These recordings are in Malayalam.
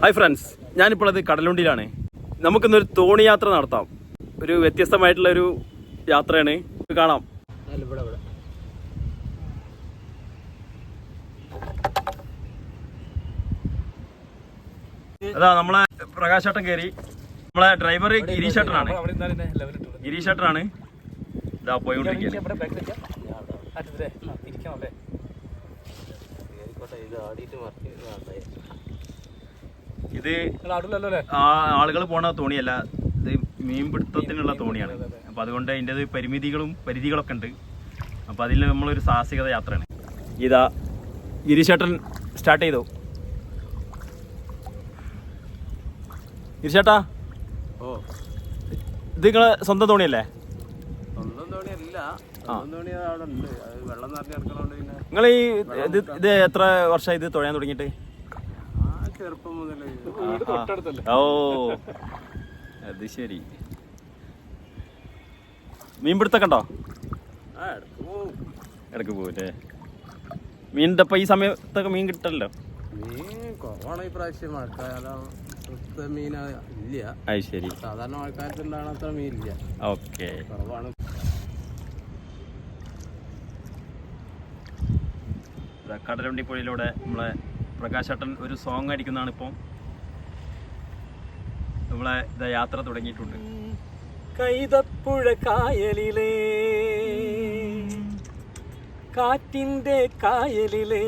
ഹായ് ഫ്രണ്ട്സ് ഞാനിപ്പോൾ അത് കടലുണ്ടിയിലാണ്. നമുക്കിന്നൊരു തോണി യാത്ര നടത്താം. ഒരു വ്യത്യസ്തമായിട്ടുള്ള ഒരു യാത്രയാണ് കാണാം. അതാ നമ്മളെ പ്രകാശേട്ടൻ കയറി നമ്മളെ ഡ്രൈവർ ഗിരീഷേട്ടനാണ് ഗിരീഷേട്ടനാണ് ഇതാ പോയിക്കൊണ്ടിരിക്കുന്നത് ഇത് ആളുകൾ പോണ തോണിയല്ല ഇത് മീൻ പിടുത്തത്തിനുള്ള തോണിയാണ് അപ്പൊ അതുകൊണ്ട് അതിന്റെ പരിമിതികളും പരിധികളൊക്കെ ഉണ്ട്. അപ്പൊ അതിൽ നമ്മളൊരു സാഹസികത യാത്രയാണ്. ഇതാ ഗിരിശേട്ടൻ സ്റ്റാർട്ട് ചെയ്തു. ഗിരിശേട്ടാ ഓ. ഇത് നിങ്ങളെ സ്വന്തം തോണിയല്ലേ? സ്വന്തം തോണിയല്ല. സ്വന്തം തോണി അവിടെ ഉണ്ട്. വെള്ളം നിറഞ്ഞ് കിടക്കണോണ്ട് നിങ്ങൾ ഈ ഇത് ഇത് എത്ര വർഷമായി ഇത് തുഴയാൻ തുടങ്ങിയിട്ട്? ചെറുപ്പം മുതൽ ഓ അത് ശരി. മീൻപിടുത്തൊക്കെ ഉണ്ടോ? ആ ഇടയ്ക്ക് പോവും. ഇടയ്ക്ക് പോകൂലേ മീനിന്റെ ഈ സമയത്തൊക്കെ മീൻ കിട്ടല്ലോ മീൻ കുറവാണ് ഈ പ്രാവശ്യം. മഴക്കാലം മീൻ ഇല്ല. അത് ശരി. സാധാരണ അത്ര മീൻ ഇല്ല. ഓക്കെ. കുറവാണ്. കടലുണ്ടി പുഴയിലൂടെ നമ്മളെ പ്രകാശേട്ടൻ ഒരു സോങ് അടിക്കുന്നതാണ് ഇപ്പം. നമ്മളെ ഇതാ യാത്ര തുടങ്ങിയിട്ടുണ്ട്. കൈതപ്പുഴ കായലിലേ കാറ്റിന്റെ കായലിലേ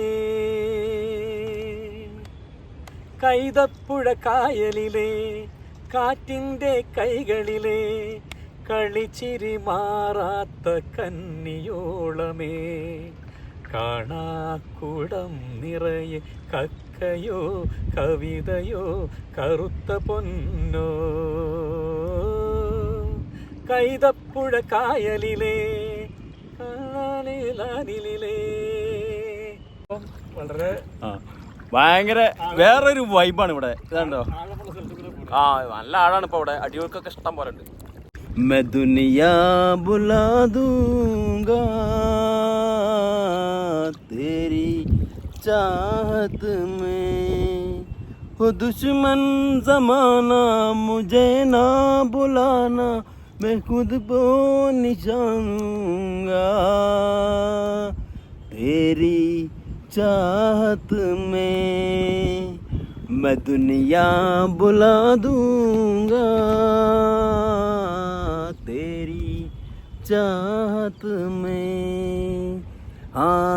കൈതപ്പുഴ കായലിലേ കാറ്റിന്റെ കൈകളിലേ കളിച്ചിരി മാറാത്ത കന്നിയോളമേ. കാണാക്കുടം നിറയെ കക്കയോ കവിതയോ കറുത്ത പൊന്നോ. കൈതപ്പുഴ കായലിലെ വളരെ ഭയങ്കര വേറൊരു വൈബാണ് ഇവിടെ. ഇതാണ്ടോ? ആ നല്ല ആളാണ് ഇപ്പൊ ഇവിടെ. അടിയൊഴുക്കൊക്കെ ഇഷ്ടം പോലെ ഉണ്ട്. മെദുനിയാ ബുലാദൂങ്കാ तेरी चाहत में। हो दुश्मन जमाना, मुझे ना बुलाना, मैं खुद को निशानूँगा। तेरी चाहत में मैं दुनिया बुला दूँगा। तेरी चाहत में हाँ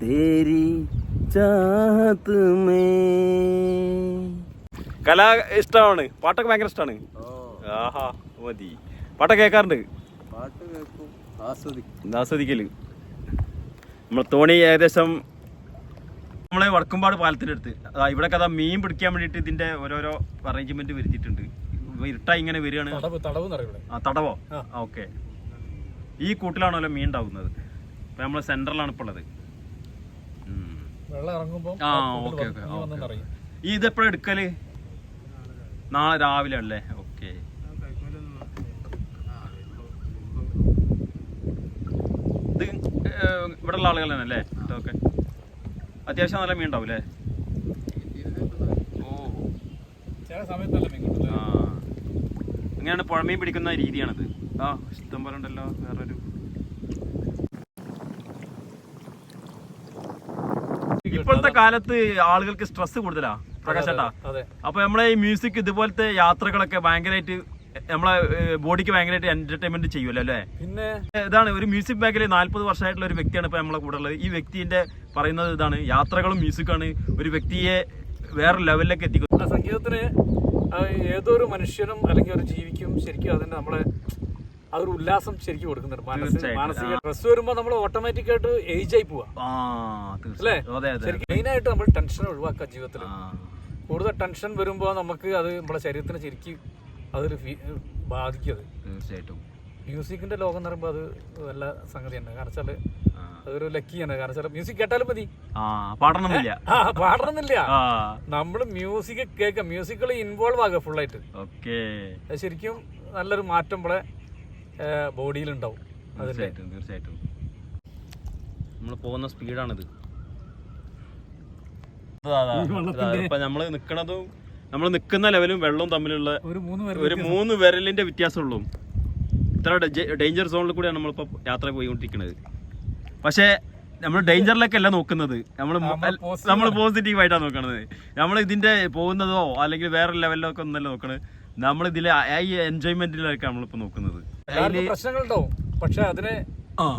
തേരി ചാത്ത് മേ. കല ഇഷ്ടമാണ് പാട്ടൊക്കെ ഭയങ്കര ഇഷ്ടമാണ് ആഹാ മതി. പാട്ടൊക്കെ കേൾക്കാറുണ്ട്? ആസ്വദിക്കൽ. നമ്മളെ തോണി ഏകദേശം നമ്മളെ വടക്കുംപാട് പാലത്തിന്റെ അടുത്ത് ഇവിടെ കഥ മീൻ പിടിക്കാൻ വേണ്ടിയിട്ട് ഇതിന്റെ ഓരോരോ അറേഞ്ച്മെന്റ് വരുത്തിയിട്ടുണ്ട് ഇരുട്ടായി ഇങ്ങനെ വരികയാണ്. ആ തടവോ? ഓക്കെ. ഈ കൂട്ടിലാണല്ലോ മീൻ ഉണ്ടാവുന്നത്. ഇപ്പം നമ്മൾ സെന്ററിലാണ് ഇപ്പോൾ ഉള്ളത്. വെള്ളം ഇറങ്ങുമ്പോൾ ആ ഓക്കെ ഓക്കെ ഓക്കെ ഈ ഇത് എപ്പോഴാണ് എടുക്കൽ? നാളെ രാവിലെ അല്ലേ? ഓക്കെ. ഇത് ഇവിടെ ഉള്ള ആളുകൾ തന്നെ അല്ലേ? ഇതൊക്കെ. അത്യാവശ്യം നല്ല മീൻ ഉണ്ടാവും അല്ലേ? ഓ. ചില സമയത്തല്ല മീൻ കിട്ടുന്നത് ആ. അങ്ങനെയാണ് പുഴമീൻ പിടിക്കുന്ന രീതിയാണത്? ആ ഇഷ്ടം പോലെ ഉണ്ടല്ലോ വേറൊരു ഇപ്പോഴത്തെ കാലത്ത് ആളുകൾക്ക് സ്ട്രെസ് കൂടുതലാ പ്രകാശട്ടാ അപ്പൊ നമ്മളെ ഈ മ്യൂസിക് ഇതുപോലത്തെ യാത്രകളൊക്കെ ഭയങ്കരമായിട്ട് നമ്മളെ ബോഡിക്ക് ഭയങ്കരമായിട്ട് എന്റർടൈൻമെന്റ് ചെയ്യുമല്ലോ അല്ലേ? പിന്നെ ഇതാണ് ഒരു മ്യൂസിക് മേഖലയിൽ നാല്പത് വർഷമായിട്ടുള്ള ഒരു വ്യക്തിയാണ് ഇപ്പൊ നമ്മളെ കൂടെ ഉള്ളത്. ഈ വ്യക്തിന്റെ പറയുന്നത് ഇതാണ് യാത്രകളും മ്യൂസിക്കാണ് ഒരു വ്യക്തിയെ വേറെ ലെവലിലേക്ക് എത്തിക്കുന്നത് സംഗീതത്തിന് ഏതൊരു മനുഷ്യനും അല്ലെങ്കിൽ ഒരു ജീവിക്കും ശരിക്കും അതിന്റെ നമ്മളെ ഒരു ഉല്ലാസം ശരിക്കും കൊടുക്കുന്നുണ്ട്. മനസ്സിന്. മാനസിക സ്ട്രെസ് വരുമ്പോൾ നമ്മൾ ഓട്ടോമാറ്റിക് ആയിട്ട് ഏജ് ആയി പോവാ. അല്ലേ? ശരിക്കും മെയിൻ ആയിട്ട് നമ്മൾ ടെൻഷൻ ഒഴിവാക്കുക ജീവിതത്തിൽ കൂടുതൽ ടെൻഷൻ വരുമ്പോൾ നമുക്ക് അത് നമ്മുടെ ശരീരത്തിന് ശരിക്കും അതൊരു ബാധിക്കും അത്. തീർച്ചയായിട്ടും. മ്യൂസിക്കിന്റെ ലോകം എന്ന് പറയുമ്പോൾ അത് നല്ല സംഗതിയാണ്. കാരണം വെച്ചാൽ. അതൊരു ലക്കിയാണ്. കാരണം വെച്ചാൽ മ്യൂസിക് കേട്ടാലും മതി. പാടണമെന്നില്ല. പാടണമെന്നില്ല. നമ്മൾ മ്യൂസിക് കേൾക്കാം മ്യൂസിക്കിൽ ഇൻവോൾവ് ആകുക ഫുള്ളായിട്ട് ഓക്കെ. അത് ശരിക്കും നല്ലൊരു മാറ്റം നമ്മളെ ബോഡിയിലുണ്ടാവും തീർച്ചയായിട്ടും തീർച്ചയായിട്ടും. നമ്മൾ പോകുന്ന സ്പീഡാണിത്. ഇപ്പൊ നമ്മൾ നിക്കണതും നമ്മൾ നിൽക്കുന്ന ലെവലും വെള്ളവും തമ്മിലുള്ള ഒരു മൂന്ന് വിരലിന്റെ വ്യത്യാസമുള്ളൂ. ഇത്ര ഡേഞ്ചർ സോണിൽ കൂടിയാണ് നമ്മളിപ്പോ യാത്ര പോയിക്കൊണ്ടിരിക്കുന്നത്. പക്ഷേ നമ്മൾ ഡേഞ്ചറിലേക്കല്ല നോക്കുന്നത്. നമ്മൾ നമ്മൾ പോസിറ്റീവ് ആയിട്ടാണ് നോക്കണത്. നമ്മൾ ഇതിന്റെ പോകുന്നതോ അല്ലെങ്കിൽ വേറെ ലെവലിലോ ഒക്കെ ഒന്നല്ല നോക്കണത്. നമ്മൾ ഇതിലെ ഈ എൻജോയ്മെന്റിലൊക്കെ നമ്മളിപ്പോൾ നോക്കുന്നത്. പ്രശ്നങ്ങളുണ്ടാവും. പക്ഷെ അതിനെ.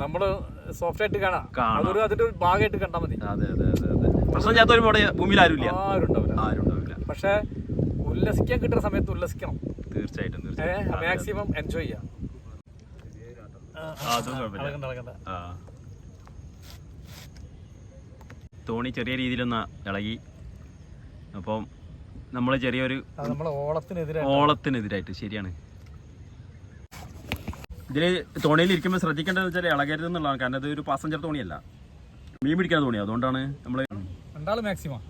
നമ്മൾ സോഫ്റ്റ് ആയിട്ട് കാണാം. അതൊരു അതിന്റെ ഒരു ഭാഗമായിട്ട് കണ്ടാൽ മതി. അതെ അതെ അതെ അതെ. പ്രശ്നം ചെയ്യാത്ത ഒരുപാട് ഭൂമിയിൽ ആരുമില്ല. ആരും ഉണ്ടാവില്ല ആരും ഉണ്ടാവില്ല പക്ഷെ ഉല്ലസിക്കാൻ കിട്ടുന്ന സമയത്ത് ഉല്ലസിക്കണം. തീർച്ചയായിട്ടും തീർച്ചയായിട്ടും. മാക്സിമം എൻജോയ് ചെയ്യാം. തോണി ചെറിയ രീതിയിലൊന്ന് ഇളകി. അപ്പം നമ്മൾ ചെറിയൊരു ഓളത്തിനെതിരായിട്ട്. ശരിയാണ്. ഇതിൽ തോണിയിൽ ഇരിക്കുമ്പോൾ ശ്രദ്ധിക്കേണ്ടത് വെച്ചാൽ ഇളകരുത് എന്നുള്ളതാണ്. കാരണം ഇത് ഒരു പാസഞ്ചർ തോണിയല്ല. മീൻ പിടിക്കാൻ തോണിയാണ് അതുകൊണ്ടാണ് നമ്മൾ രണ്ടാൾ മാക്സിമം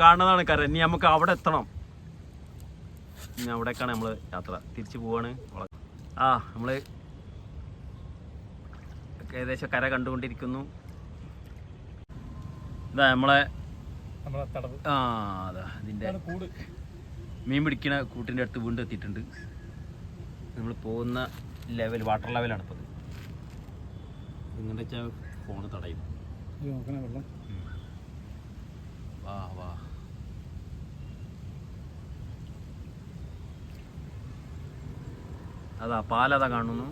കാണുന്നതാണ് കര ഇനി നമുക്ക് അവിടെ എത്തണം. ഇനി അവിടേക്കാണ് നമ്മൾ യാത്ര. തിരിച്ചു പോവാണ്. ആ നമ്മൾ ഏകദേശം കര കണ്ടുകൊണ്ടിരിക്കുന്നു. ഇതാ നമ്മളെ ആ അതാ ഇതിന്റെ മീൻ പിടിക്കുന്ന കൂട്ടിന്റെ അടുത്ത് വീണ്ടും എത്തിയിട്ടുണ്ട്. നമ്മൾ പോകുന്ന ലെവൽ വാട്ടർ ലെവലാണ് ഇപ്പോൾ ഇങ്ങനെ വെച്ചാൽ ഫോണ് തടയും ഇത് നോക്കണേ വെള്ളം വാ വാ അതാ പാലതാ കാണുന്നു.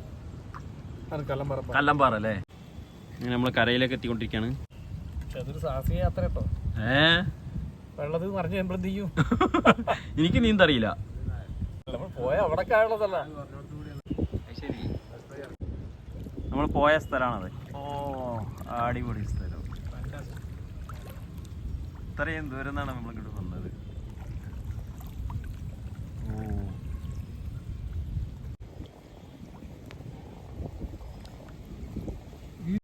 കല്ലമ്പറ അല്ലേ? ഇങ്ങനെ നമ്മൾ കരയിലേക്ക് എത്തിക്കൊണ്ടിരിക്കുകയാണ് ഏ? വെള്ളത്തിൽ മറിഞ്ഞ് എന്ത് ചെയ്യും? എനിക്ക് നീന്തറിയില്ല നമ്മൾ പോയ അവിടെ കാണുന്നതല്ല നമ്മൾ പോയ സ്ഥലമാണത്. ഓ. അടിപൊളി സ്ഥലം. ഇത്രയും ദൂരം നിന്നാണ് നമ്മൾ ഇങ്ങോട്ട് വന്നത്.